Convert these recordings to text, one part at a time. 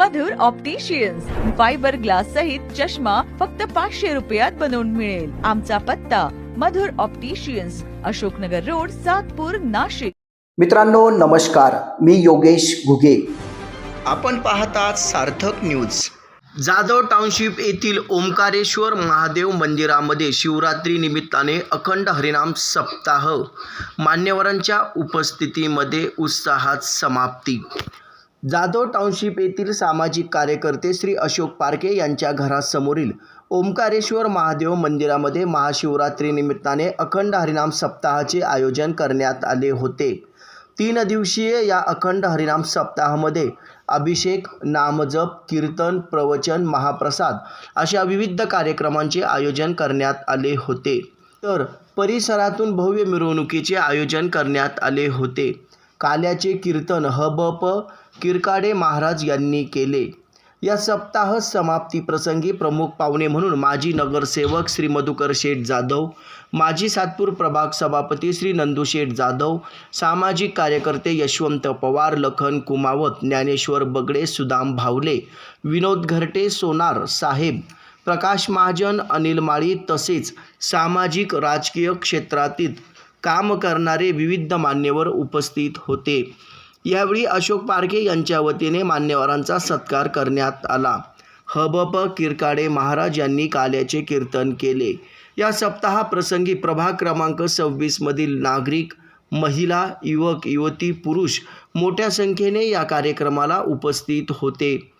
मधुर opticians fibre glass सहित चष्मा फक्त पाचशे रुपयात बनवून मिळेल. आमचा पत्ता मधुर ऑप्टिशियन्स अशोकनगर रोड सातपूर नाशिक. मित्रांनो नमस्कार. मी योगेश घुगे. आपण पाहतात सार्थक न्यूज जाधव टाउनशिप येथील ओंकारेश्वर महादेव मंदिरामध्ये शिवरात्री निमित्ताने अखंड हरिनाम सप्ताह. मान्यवरांच्या उपस्थितीमध्ये उत्साहात समाप्ती. जाधव टाउनशिप येथील सामाजिक कार्यकर्ते श्री अशोक पारखे यांच्या घरासमोरील ओंकारेश्वर महादेव मंदिरामध्ये महाशिवरात्री निमित्ताने अखंड हरिनाम सप्ताहाचे आयोजन करण्यात आले होते. तीन दिवसीय या अखंड हरिनाम सप्ताहामध्ये अभिषेक नामजप कीर्तन प्रवचन महाप्रसाद अशा विविध कार्यक्रमांचे आयोजन करण्यात आले होते. तर परिसरातून भव्य मिरवणुकीचे आयोजन करण्यात आले होते. काल्याचे कीर्तन हबप किरकाडे महाराज यांनी केले. या सप्ताह समाप्ती प्रसंगी प्रमुख पाहुणे म्हणून माजी नगरसेवक श्री मधुकर शेठ जाधव माजी सातपूर प्रभाग सभापती श्री नंदू शेठ जाधव सामाजिक कार्यकर्ते यशवंत पवार लखन कुमावत ज्ञानेश्वर बगडे सुदाम भावले विनोद घरटे सोनार साहेब प्रकाश महाजन अनिल माळी तसेच सामाजिक राजकीय क्षेत्रातील काम करणारे विविध मान्यवर उपस्थित होते. यावेळी अशोक पारखे यांच्या वतीने मान्यवरांचा सत्कार करण्यात आला. हबप किरकाडे महाराज यांनी काल्याचे कीर्तन केले. या सप्ताहाप्रसंगी प्रभाग क्रमांक सव्वीसमधील नागरिक महिला युवक युवती पुरुष मोठ्या संख्येने या कार्यक्रमाला उपस्थित होते.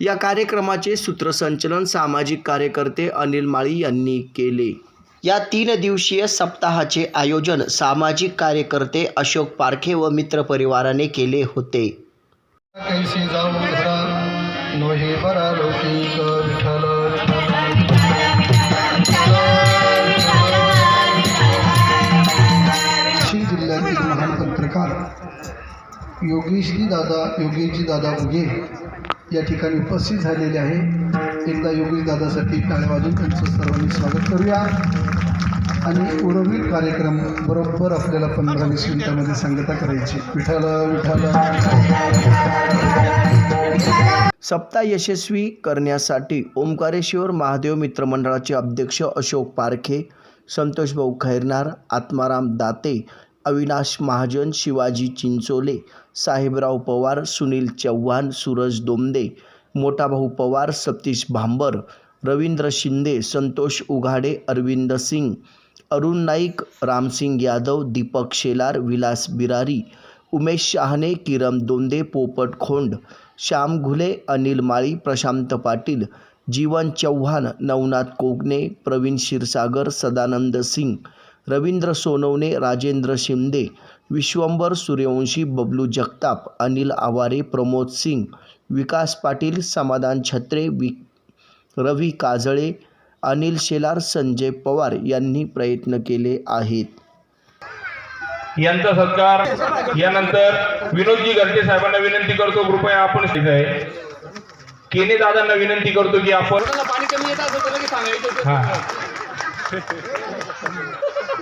या कार्यक्रमाचे सूत्रसंचलन सामाजिक कार्यकर्ते अनिल माळी यांनी केले. या तीन दिवसीय सप्ताहाचे आयोजन सामाजिक कार्यकर्ते अशोक पारखे व मित्रपरिवाराने केले होते. जिल्ह्यातील महान पत्रकार योगेशजी दादा योगेशजी दादा उगे या ठिकाणी उपस्थित झालेले आहे एकदा योगेश दादासाठी टाळ्या वाजून त्यांचं सर्वांनी स्वागत करूया. आणि उर्वरित कार्यक्रम बरोबर आपल्याला पंधरा वीस मिनिटामध्ये सांगता करायची. विठाल विठाल. सप्ताह यशस्वी करण्यासाठी ओंकारेश्वर महादेव मित्रमंडळाचे अध्यक्ष अशोक पारखे संतोषभाऊ खैरनार आत्माराम दाते अविनाश महाजन शिवाजी चिंचोले साहेबराव पवार सुनील चव्हाण सूरज दोमदे मोठाभाऊ पवार सतीश भांबर रवींद्र शिंदे संतोष उघाडे अरविंद सिंग अरुण नाईक रामसिंग यादव दीपक शेलार विलास बिरारी उमेश शहाणे किरम दोंदे पोपट खोंड श्याम घुले अनिल माळी प्रशांत पाटील जीवन चव्हाण नवनाथ कोगणे प्रवीण क्षीरसागर सदानंद सिंग रवींद्र सोनवणे राजेंद्र शिंदे विश्वंभर सूर्यवंशी बबलू जगताप अनिल आवारे प्रमोद सिंग विकास पाटील समाधान छत्रे वि रवी काजळे अनिल शेलार संजय पवार यांनी प्रयत्न केले आहेत. यांचा सत्कार यानंतर विनोदजी गर्टे साहेबांना विनंती करतो कृपया आपण केने दादांना विनंती करतो की आपण.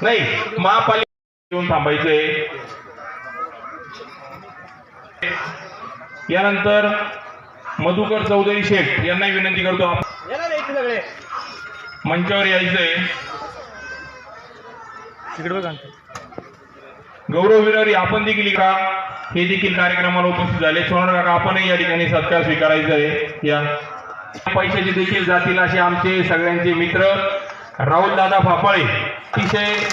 नाही महापालिका येऊन थांबायचंय. यानंतर मधुकर चौधरी शेठ यांना विनंती करतो आप- मंचावर यायचंय. गौरव विरारी आपण देखील का हे देखील कार्यक्रमाला उपस्थित झाले. सोनर काका आपणही या ठिकाणी सत्कार स्वीकारायचा आहे या पैशाचे देखील जातील असे आमचे सगळ्यांचे मित्र. राहुल दादा फाफळे अतिशय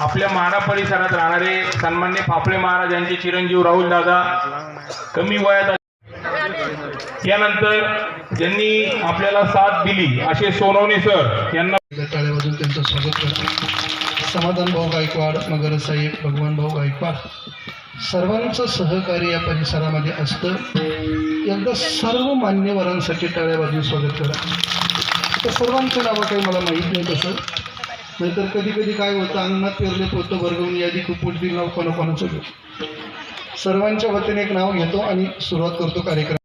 आपल्या माडा परिसरात राहणारे सन्मान्य फाफळे महाराज यांचे चिरंजीव राहुल दादा. कमी वयात यानंतर ज्यांनी आपल्याला साथ दिली असे सोनवणे सर यांना टाळ्या वाजून त्यांचं स्वागत करा समाधान भाऊ गायकवाड मगर साहेब भगवान भाऊ गायकवाड सर्वांचं सहकार्य या परिसरामध्ये असतं. एकदा सर्व मान्यवरांसाठी टाळ्या वाजून स्वागत करा. तर सर्वांचं नावं काही मला माहीत नाही तसं. नाहीतर कधी कधी काय होतं अंगणात पेरले पोतं वर्गवून यादी खूप मोठी नाव कोणाकोणाचं सर्वांच्या वतीने एक नाव घेतो आणि सुरुवात करतो कार्यक्रम.